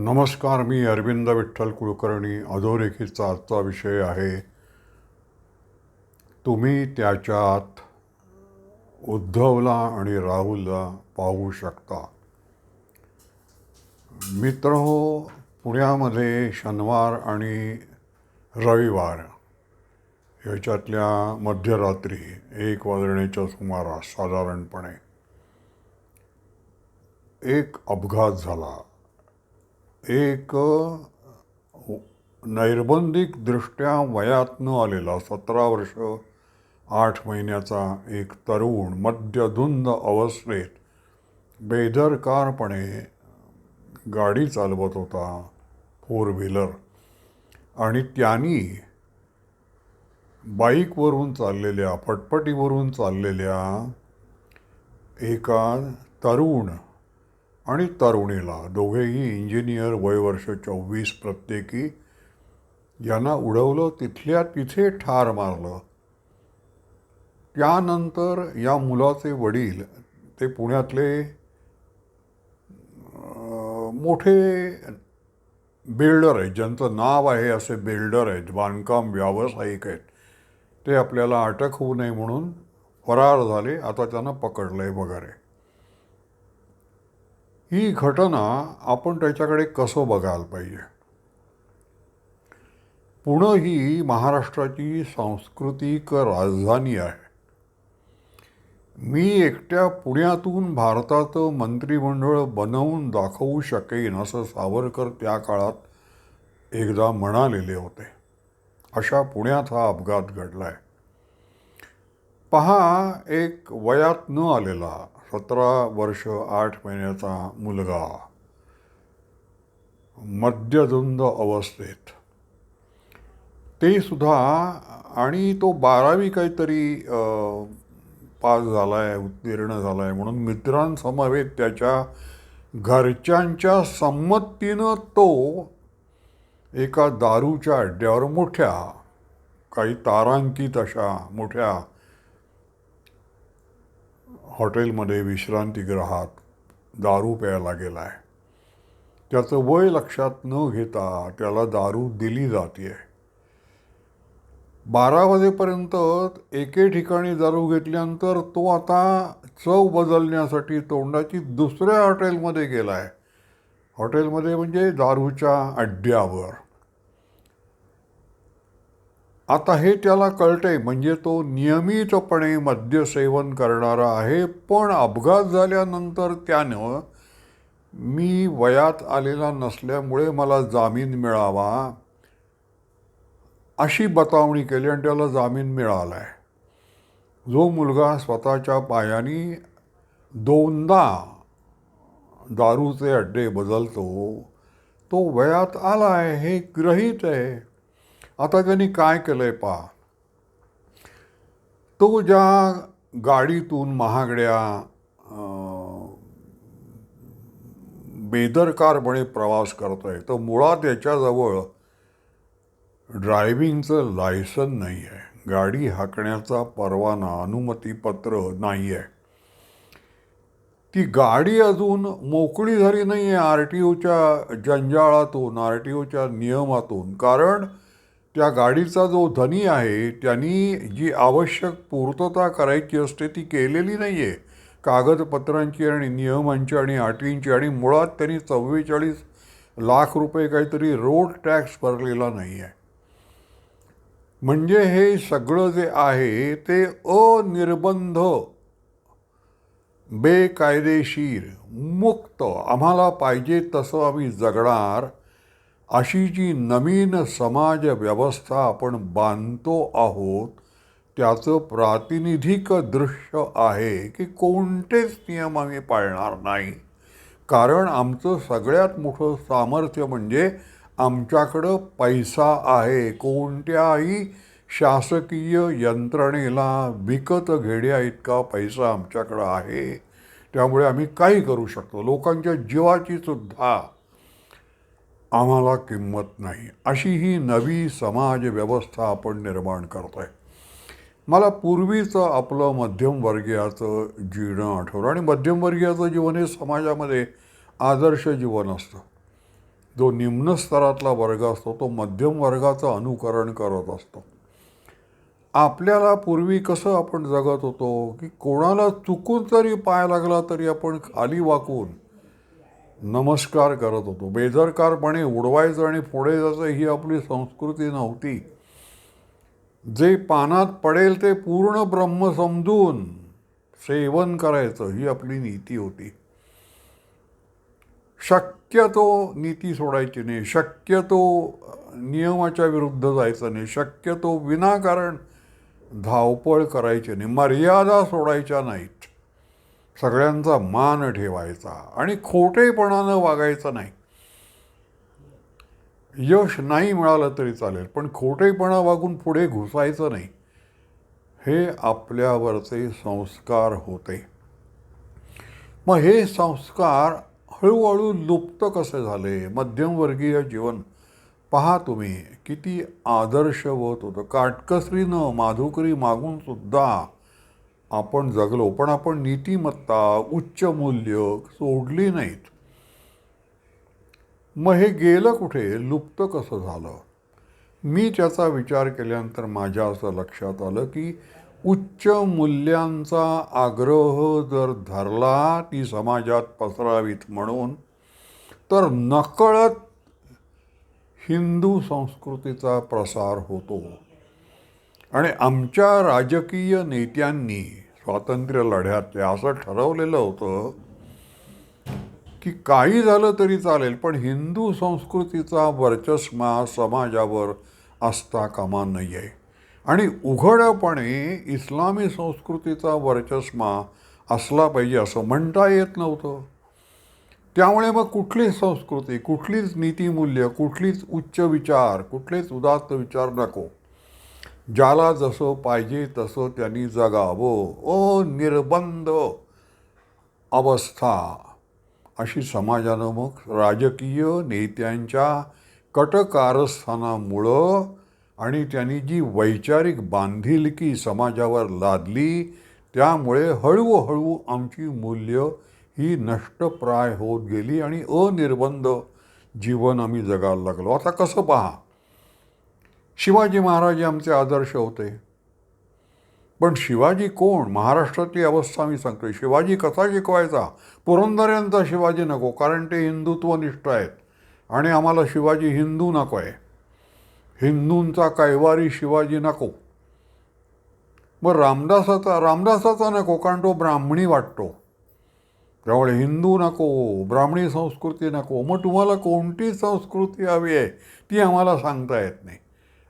नमस्कार मी अरविंद विठ्ठल कुलकर्णी. अधोरेखीचा आजचा विषय आहे तुम्ही त्याच्यात उद्धवला आणि राहुलला पाहू शकता. मित्र हो पुण्यामध्ये शनिवार आणि रविवार ह्याच्यातल्या मध्यरात्री एक वाजण्याच्या सुमारास साधारणपणे एक अपघात झाला. एक नैर्बंधिकदृष्ट्या वयात न आलेला सतरा वर्ष आठ महिन्याचा एक तरुण मद्यधुंद अवस्थेत बेदरकारपणे गाडी चालवत होता फोर व्हीलर. आणि त्यांनी बाईकवरून चाललेल्या पटपटीवरून चाललेल्या एका तरुण आणि तरुणीला दोघेही इंजिनियर वयवर्ष चोवीस प्रत्येकी यांना उडवलं तिथल्या तिथे ठार मारलं. त्यानंतर या मुलाचे वडील ते पुण्यातले मोठे बिल्डर आहेत. ज्यांचं नाव आहे असे बिल्डर आहेत बांधकाम व्यावसायिक आहेत. ते आपल्याला अटक होऊ नये म्हणून फरार झाले. आता त्यांना पकडलं आहे वगैरे. ही घटना आपण त्याच्याकडे कसं बघायला पाहिजे? पुणे ही महाराष्ट्राची सांस्कृतिक राजधानी आहे. मी एकट्या पुण्यातून भारताचं मंत्रिमंडळ बनवून दाखवू शकेन असं सावरकर त्या काळात एकदा म्हणालेले होते. अशा पुण्यात हा अपघात घडला आहे पहा एक वयात न आलेला सतरा वर्ष आठ महिन्याचा मुलगा. मद्यधुंद अवस्थेत. ते सुद्धा आणि तो बारावी काहीतरी पास झाला आहे उत्तीर्ण झाला आहे म्हणून मित्रांसमवेत त्याच्या घरच्यांच्या संमतीनं तो एका दारूच्या अड्ड्यावर मोठ्या काही तारांकित अशा मोठ्या हॉटेलमध्ये विश्रांतीगृहात दारू प्यायला गेला आहे त्याचं वय लक्षात न घेता त्याला दारू दिली जाते बारा वाजेपर्यंत एके ठिकाणी दारू घेतल्यानंतर तो आता चव बदलण्यासाठी तोंडाची दुसऱ्या हॉटेलमध्ये गेला आहे हॉटेलमध्ये म्हणजे दारूच्या अड्ड्यावर. आता हे त्याला कळतंय म्हणजे तो नियमितपणे मद्यसेवन करणारा आहे. पण अपघात झाल्यानंतर त्यानं मी वयात आलेला नसल्यामुळे मला जामीन मिळावा अशी बतावणी केली आणि त्याला जामीन मिळाला आहे जो मुलगा स्वतःच्या पायाने दोनदा दारूचे अड्डे बदलतो तो वयात आला आहे हे ग्रहीत आहे. आता त्यांनी काय केलं आहे पहा. तो ज्या गाडीतून महागड्या बेदरकारपणे प्रवास करतोय तर मुळात याच्याजवळ ड्रायव्हिंगचं लायसन नाही आहे गाडी हाकण्याचा परवाना अनुमतीपत्र नाही आहे ती गाडी अजून मोकळी झाली नाही आहे आर टी ओच्या जंजाळातून आर टी ओच्या नियमातून. कारण त्या गाडीचा जो धनी आहे त्यांनी जी आवश्यक पूर्तता करायची असते ती केलेली नाही आहे कागदपत्रांची आणि नियमांची आणि अटींची आणि मुळात त्यांनी चव्वेचाळीस लाख रुपये काहीतरी रोड टॅक्स भरलेला नाही आहे म्हणजे हे सगळं जे आहे ते अनिर्बंध बेकायदेशीर मुक्त आम्हाला पाहिजे तसं आम्ही जगणार अशी जी नवीन समाज व्यवस्था आपण बांधतो आहोत त्याचं प्रातिनिधिक दृश्य आहे की कोणतेच नियम आम्ही पाळणार नाही. कारण आमचं सगळ्यात मोठं सामर्थ्य म्हणजे आमच्याकडं पैसा आहे. कोणत्याही शासकीय यंत्रणेला विकत घेण्या इतका पैसा आमच्याकडं आहे. त्यामुळे आम्ही काही करू शकतो. लोकांच्या जीवाची सुद्धा आम्हाला किंमत नाही. अशी ही नवी समाज व्यवस्था आपण निर्माण करतोय. मला पूर्वीचं आपलं मध्यमवर्गीयाचं जीणं आठवलं आणि मध्यमवर्गीयाचं जीवन हे समाजामध्ये आदर्श जीवन असतं. जो निम्न स्तरातला वर्ग असतो तो मध्यम वर्गाचं अनुकरण करत असतो. आपल्याला पूर्वी कसं आपण जगत होतो की कोणाला चुकून जरी पाय लागला तरी आपण खाली वाकून नमस्कार करत होतो. बेदरकारपणे उडवायचं आणि पुढे जायचं ही आपली संस्कृती नव्हती. जे पानात पडेल ते पूर्ण ब्रह्म समजून सेवन करायचं ही आपली नीती होती. शक्यतो नीती सोडायची नाही. शक्यतो नियमाच्या विरुद्ध जायचं नाही. शक्यतो विनाकारण धावपळ करायची नाही. मर्यादा सोडायच्या नाहीत. सगळ्यांचा मान ठेवायचा आणि खोटेपणानं वागायचं नाही. यश नाही मिळालं तरी चालेल पण खोटेपणा वागून पुढे घुसायचं नाही. हे आपल्यावरचे संस्कार होते. मग हे संस्कार हळूहळू लुप्त कसे झाले? मध्यमवर्गीय जीवन. पहा तुम्ही किती आदर्शवत होतं. काटकसरीनं माधुकरी मागून सुद्धा आपण जगलो पण आपण नीतिमत्ता उच्च मूल्य सोडली नाहीत. मग हे गेलं कुठे? लुप्त कसं झालं? मी त्याचा विचार केल्यानंतर माझ्या असं लक्षात आलं की उच्च मूल्यांचा आग्रह जर धरला ती समाजात पसरावीत म्हणून तर नकळत हिंदू संस्कृतीचा प्रसार होतो. आणि आमच्या राजकीय नेत्यांनी स्वातंत्र्य लढ्यात असं ठरवलेलं होतं की काही झालं तरी चालेल पण हिंदू संस्कृतीचा वर्चस्मा समाजावर असता कामा नाही आहे आणि उघडपणे इस्लामी संस्कृतीचा वर्चस्मा असला पाहिजे असं म्हणता येत नव्हतं. त्यामुळे मग कुठलीच संस्कृती कुठलीच नीतिमूल्य कुठलीच उच्च विचार कुठलेच उदात्त विचार नको. ज्याला जसं पाहिजे तसं त्यांनी जगावं. अनिर्बंध अवस्था. अशी समाजानं मग राजकीय नेत्यांच्या कटकारस्थानामुळं आणि त्यांनी जी वैचारिक बांधिलकी समाजावर लादली त्यामुळे हळूहळू आमची मूल्य ही नष्टप्राय होत गेली आणि अनिर्बंध जीवन आम्ही जगायला लागलो. आता कसं पहा? शिवाजी महाराज आमचे आदर्श होते. पण शिवाजी कोण? महाराष्ट्रातली अवस्था मी सांगतोय. शिवाजी कसा शिकवायचा? पुरंदऱ्यांचा शिवाजी नको कारण ते हिंदुत्वनिष्ठ आहेत. आणि आम्हाला शिवाजी हिंदू नको आहे. हिंदूंचा कैवारी शिवाजी नको. मग रामदासाचा रामदासाचा नको कारण तो ब्राह्मणी वाटतो. त्यामुळे हिंदू नको ब्राह्मणी संस्कृती नको. मग तुम्हाला कोणती संस्कृती हवी आहे? ती आम्हाला सांगता येत नाही.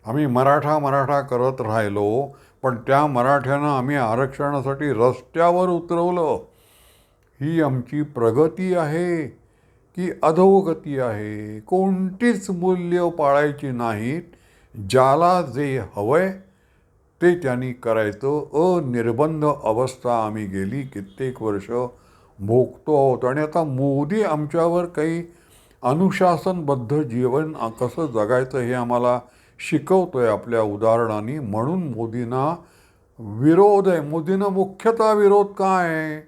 आम्ही मराठा मराठा करत राहिलो पण त्या मराठ्यांना आम्ही आरक्षणासाठी रस्त्यावर उतरवलं. ही आमची प्रगती आहे की अधोगती आहे. कोणतीच मूल्य पाळायची नाहीत. ज्याला जे हवंय ते त्यांनी करायचं. अनिर्बंध अवस्था आम्ही गेली कित्येक वर्ष भोगतो आहोत. आणि आता मोदी आमच्यावर काही अनुशासनबद्ध जीवन कसं जगायचं हे आम्हाला शिकवतोय आपल्या उदाहरणाने. म्हणून मोदींना विरोध आहे. मोदींना मुख्यतः विरोध काय आहे?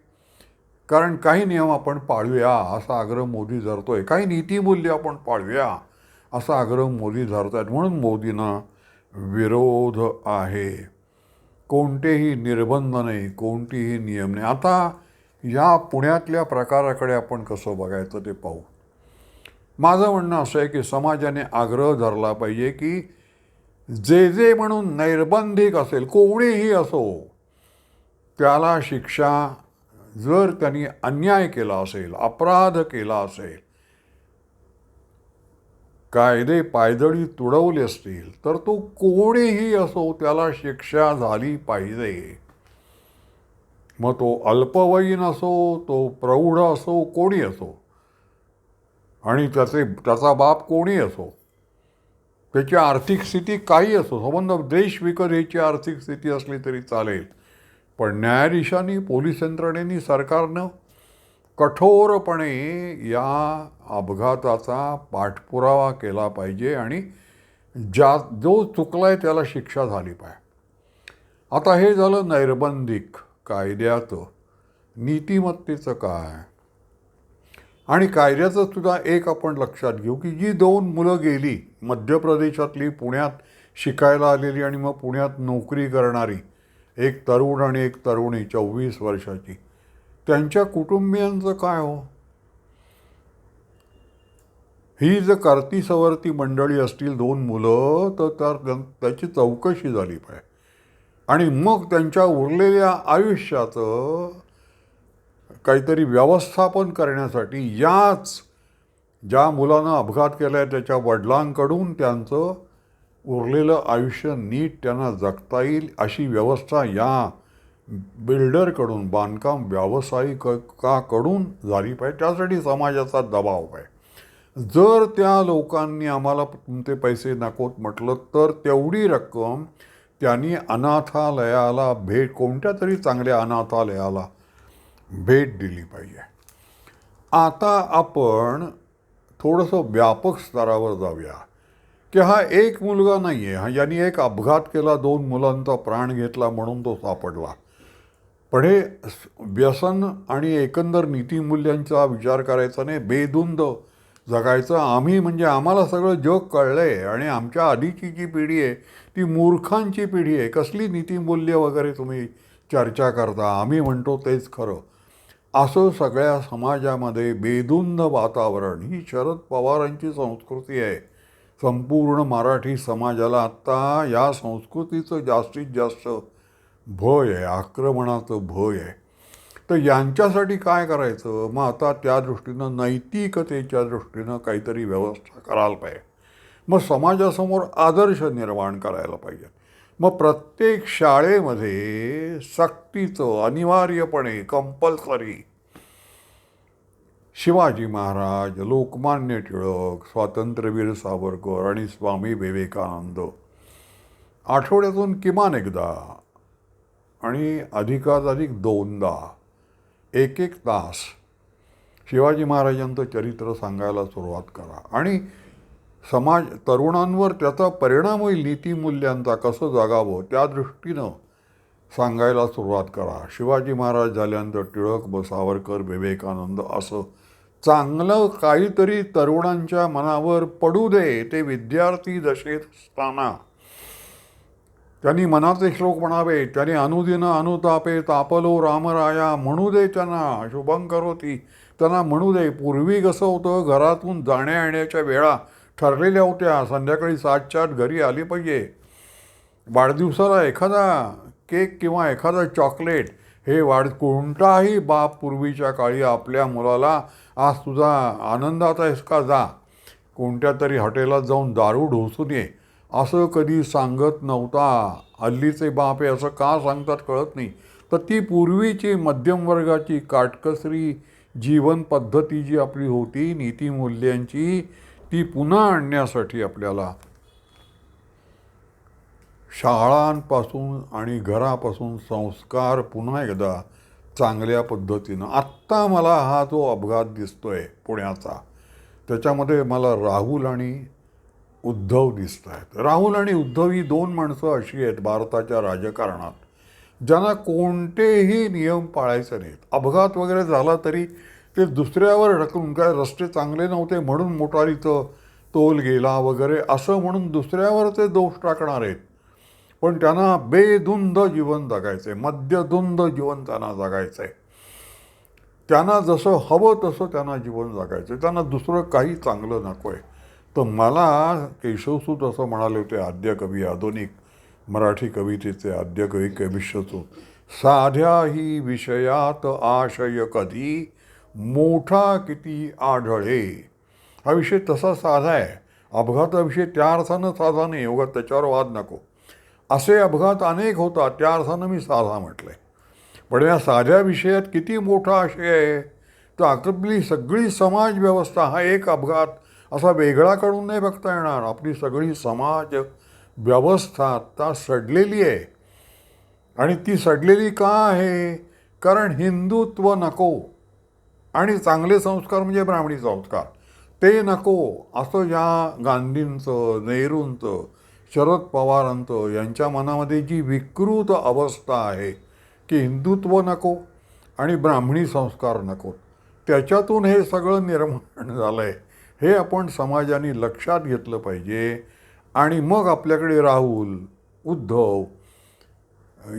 कारण काही नियम आपण पाळूया असा आग्रह मोदी धरतोय. काही नीतिमूल्य आपण पाळूया असा आग्रह मोदी धरत आहेत म्हणून मोदींना विरोध आहे. कोणतेही निर्बंध नाही कोणतेही नियम नाही. आता या पुण्यातल्या प्रकाराकडे आपण कसं बघायचं ते पाहू. माझं म्हणणं असं आहे की समाजाने आग्रह धरला पाहिजे की जे जे म्हणून नैर्बंधिक असेल कोणीही असो त्याला शिक्षा जर त्यांनी अन्याय केला असेल अपराध केला असेल कायदे पायदळी तुडवले असतील तर तो कोणीही असो त्याला शिक्षा झाली पाहिजे. मग तो अल्पवयीन असो तो प्रौढ असो कोणी असो आणि त्याचे त्याचा बाप कोणी असो त्याची आर्थिक स्थिती काही असो संबंध देश विकत ह्याची आर्थिक स्थिती असली तरी चालेल. पण न्यायाधीशांनी पोलीस यंत्रणेनी सरकारनं कठोरपणे या अपघाताचा पाठपुरावा केला पाहिजे आणि ज्या जो चुकलाय त्याला शिक्षा झाली पाहिजे. आता हे झालं नैर्बंधिक कायद्याचं. नीतिमत्तेचं काय? आणि कायद्याचं सुद्धा एक आपण लक्षात घेऊ की जी दोन मुलं गेली मध्य प्रदेशातली पुण्यात शिकायला आलेली आणि मग पुण्यात नोकरी करणारी एक तरुण आणि एक तरुणी चोवीस वर्षाची त्यांच्या कुटुंबियांचं काय हो? ही जर करती सवरती मंडळी असतील दोन मुलं तर त्या त्याची चौकशी झाली पाहिजे. आणि मग त्यांच्या उरलेल्या आयुष्याचं काहीतरी व्यवस्थापन करण्यासाठी याच ज्या मुलानं अपघात केला आहे त्याच्या वडिलांकडून त्यांचं उरलेलं आयुष्य नीट त्यांना जगता येईल अशी व्यवस्था या बिल्डरकडून बांधकाम व्यावसायिकाकडून झाली पाहिजे. त्यासाठी समाजाचा दबाव आहे. जर त्या लोकांनी आम्हाला तुमचे पैसे नकोत म्हटलं तर तेवढी रक्कम त्यांनी अनाथालयाला भेट कोणत्या तरी चांगल्या अनाथालयाला भेट दिली पाहिजे. आता आपण थोडंसं व्यापक स्तरावर जाऊया. की हा एक मुलगा नाही आहे हा यांनी एक अपघात केला दोन मुलांचा प्राण घेतला म्हणून तो सापडला. पण हे व्यसन आणि एकंदर नीतिमूल्यांचा विचार करायचा नाही बेधुंद जगायचं. आम्ही म्हणजे आम्हाला सगळं जग कळलं आहे आणि आमच्या आधीची जी पिढी आहे ती मूर्खांची पिढी आहे. कसली नीतिमूल्य वगैरे तुम्ही चर्चा करता? आम्ही म्हणतो तेच खरं. असं सगळ्या समाजामध्ये बेदुंद वातावरण ही शरद पवारांची संस्कृती आहे. संपूर्ण मराठी समाजाला आत्ता या संस्कृतीचं जास्तीत जास्त भय आहे आक्रमणाचं भय आहे. तर यांच्यासाठी काय करायचं? मग आता त्या दृष्टीनं नैतिकतेच्या दृष्टीनं काहीतरी व्यवस्था करायला पाहिजे. मग समाजासमोर आदर्श निर्माण करायला पाहिजे मग प्रत्येक शाळेमध्ये सक्तीचं अनिवार्यपणे कंपल्सरी शिवाजी महाराज लोकमान्य टिळक स्वातंत्र्यवीर सावरकर आणि स्वामी विवेकानंद. आठवड्यातून किमान एकदा आणि अधिकाधिक दोनदा एक एक तास शिवाजी महाराजांचं चरित्र सांगायला सुरुवात करा. आणि समाज तरुणांवर त्याचा परिणाम होईल नीतिमूल्यांचा कसं जागावं त्या दृष्टीनं सांगायला सुरुवात करा. शिवाजी महाराज झाल्यानंतर टिळक ब. सावरकर विवेकानंद असं चांगलं काहीतरी तरुणांच्या मनावर पडू दे ते विद्यार्थी दशेत असताना. त्यांनी मनाचे श्लोक म्हणावे त्यांनी अनुदिन अनुतापे तापलो रामराया म्हणू दे त्यांना शुभं करोती. त्यांना म्हणू दे पूर्वी कसं होतं घरातून जाण्या येण्याच्या वेळा ठरलेल्या होत्या. संध्याकाळी सातच्या आत घरी आली पाहिजे. वाढदिवसाला एखादा केक किंवा एखादा चॉकलेट हे वाढ कोणताही बाप पूर्वीच्या काळी आपल्या मुलाला आज तुझा आनंदात आहेस का? जा. कोणत्या तरी हॉटेलात जाऊन दारू ढोसून ये असं कधी सांगत नव्हता. हल्लीचे बाप हे असं का सांगतात कळत नाही. तर ती पूर्वीची मध्यमवर्गाची काटकसरी जीवन पद्धती जी आपली होती नीतिमूल्यांची ती पुन्हा आणण्यासाठी आपल्याला शाळांपासून आणि घरापासून संस्कार पुन्हा एकदा चांगल्या पद्धतीनं. आत्ता मला हा जो अपघात दिसतो आहे पुण्याचा त्याच्यामध्ये मला राहुल आणि उद्धव दिसत आहेत. राहुल आणि उद्धव ही दोन माणसं अशी आहेत भारताच्या राजकारणात ज्यांना कोणतेही नियम पाळायचे नाहीत. अपघात वगैरे झाला तरी ते दुसऱ्यावर ढकलून काय रस्ते चांगले नव्हते म्हणून मोटारीचं तोल गेला वगैरे असं म्हणून दुसऱ्यावर ते दोष टाकणार आहेत. पण त्यांना बेधुंद जीवन जगायचं आहे मद्यधुंद जीवन त्यांना जगायचं आहे त्यांना जसं हवं तसं त्यांना जीवन जगायचं आहे त्यांना दुसरं काही चांगलं नको आहे तर मला केशवसूत असं म्हणाले होते आद्य कवी आधुनिक मराठी कवितेचे आद्य कवी साध्या ही विषयात आशय कधी मोठा किती आढळे हा विषय तसा साधा आहे. अपघाताविषयी त्या अर्थानं साधा नाही उगा त्याच्यावर वाद नको. असे अपघात अनेक होतात त्या अर्थानं मी साधा म्हटलं आहे पण या साध्या विषयात किती मोठा आशय आहे? तर आपली सगळी समाज व्यवस्था हा एक अपघात असा वेगळा करून नाही बघता येणार. आपली सगळी समाज व्यवस्था आता सडलेली आहे. आणि ती सडलेली का आहे? कारण हिंदुत्व नको. आणि चांगले संस्कार म्हणजे ब्राह्मणी संस्कार. ते नको असं या गांधींचं नेहरूंचं शरद पवारांचं यांच्या मनामध्ये जी विकृत अवस्था आहे की हिंदुत्व नको आणि ब्राह्मणी संस्कार नको. त्याच्यातून हे सगळं निर्माण झालं आहे हे आपण समाजाने लक्षात घेतलं पाहिजे. आणि मग आपल्याकडे राहुल उद्धव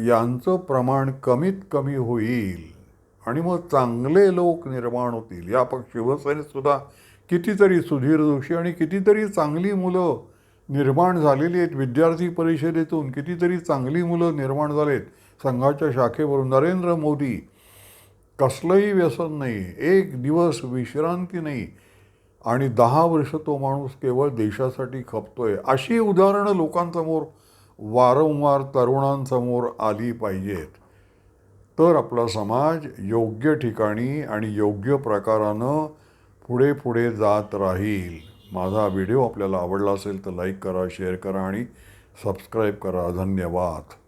यांचं प्रमाण कमीत कमी होईल. आणि मग चांगले लोक निर्माण होतील. या पक्ष शिवसेनेत कितीतरी सुधीर जोशी आणि कितीतरी चांगली मुलं निर्माण झालेली आहेत. विद्यार्थी परिषदेतून कितीतरी चांगली मुलं निर्माण झालेत. संघाच्या शाखेवरून नरेंद्र मोदी. कसलंही व्यसन नाही. एक दिवस विश्रांती नाही. आणि दहा वर्ष तो माणूस केवळ देशासाठी खपतोय. अशी उदाहरणं लोकांसमोर वारंवार तरुणांसमोर आली पाहिजेत. तर आपला समाज योग्य ठिकाणी आणि योग्य प्रकारानं पुढे पुढे जात राहील. माझा व्हिडिओ आपल्याला आवडला असेल तर लाईक करा शेअर करा आणि सबस्क्राईब करा. धन्यवाद.